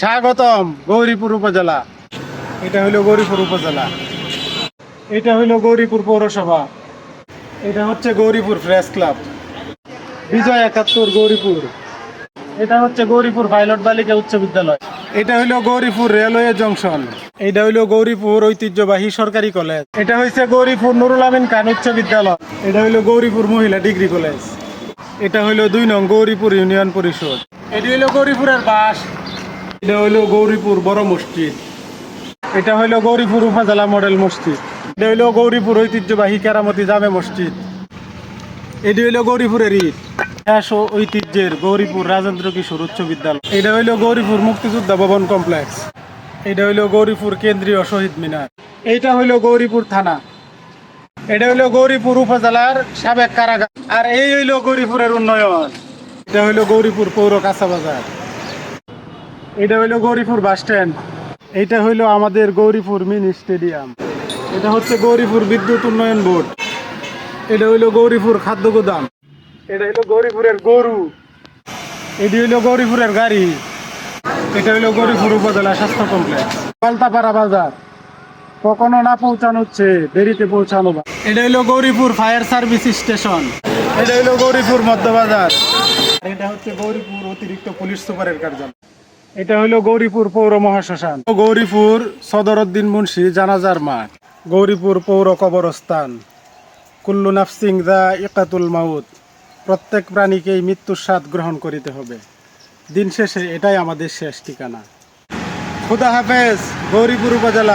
স্বাগতম গৌরীপুর উপজেলা। এটা হলো গৌরীপুর উপজেলা। এটা হলো গৌরীপুর পৌরসভা। এটা হচ্ছে গৌরীপুর প্রেস ক্লাব। বিজয় একাত্তর গৌরীপুর। এটা হচ্ছে গৌরীপুর পাইলট বালিকা উচ্চ বিদ্যালয়। এটা হলো গৌরীপুর রেলওয়ে জংশন। এটা হইল গৌরীপুর ঐতিহ্যবাহী সরকারি কলেজ। এটা হচ্ছে গৌরীপুর নুরুল আমিন খান উচ্চ বিদ্যালয়। এটা হইল গৌরীপুর মহিলা ডিগ্রি কলেজ। এটা হইল দুই নং গৌরীপুর ইউনিয়ন পরিষদ। এটি হইল গৌরীপুরের বাস। এটা হইল গৌরীপুর বড় মসজিদ। এটা হইল গৌরীপুর উপজেলা মডেল মসজিদ। এটা হইল গৌরীপুর ঐতিহ্যবাহী কেরামতি জামে মসজিদ। এটি হইল গৌরীপুরের ঈদ। শেষ ঐতিহ্যের গৌরীপুর রাজেন্দ্র কিশোর উচ্চ বিদ্যালয়। এটা হইল গৌরীপুর মুক্তিযোদ্ধা ভবন কমপ্লেক্স। এটা হইল গৌরীপুর কেন্দ্রীয় শহীদ মিনার। এইটা হইল গৌরীপুর থানা। এটা হইল গৌরীপুর উপজেলার সাবেক কারাগার। আর এই হইল গৌরীপুরের উন্নয়ন। এটা হইল গৌরীপুর পৌর কাঁচা বাজার। এটা হইল গৌরীপুর বাস স্ট্যান্ড। এটা হইল আমাদের গৌরীপুর মিনি স্টেডিয়াম। এটা হচ্ছে গৌরীপুর বিদ্যুৎ উন্নয়ন বোর্ড। এটা হইল গৌরীপুর খাদ্য গোদাম। এটা হইল গৌরীপুরের গরু। এটি হইল গৌরীপুরের গাড়ি। এটা হইল গৌরীপুর উপজেলা স্বাস্থ্য কমপ্লেক্স। পাল্টাপাড়া বাজার। কখনো না পৌঁছানো হচ্ছে, দেরিতে পৌঁছানো এটা হইল গৌরীপুর ফায়ার সার্ভিস স্টেশন। এটা হইল গৌরীপুর মধ্যবাজার। এটা হচ্ছে গৌরীপুর অতিরিক্ত পুলিশ সুপারের কার্যালয়। এটা হলো গৌরীপুর পৌর মহাশ্মশান। গৌরীপুর সদরউদ্দিন মুন্সি জানাজার মাঠ। গৌরীপুর পৌর কবরস্থান। কুল্লু নাফসিং দা ইকাতুল মাউত। প্রত্যেক প্রাণীকেই মৃত্যুর স্বাদ গ্রহণ করিতে হবে। দিন শেষে এটাই আমাদের শেষ ঠিকানা। খুদা হাফেজ গৌরীপুর উপজেলা।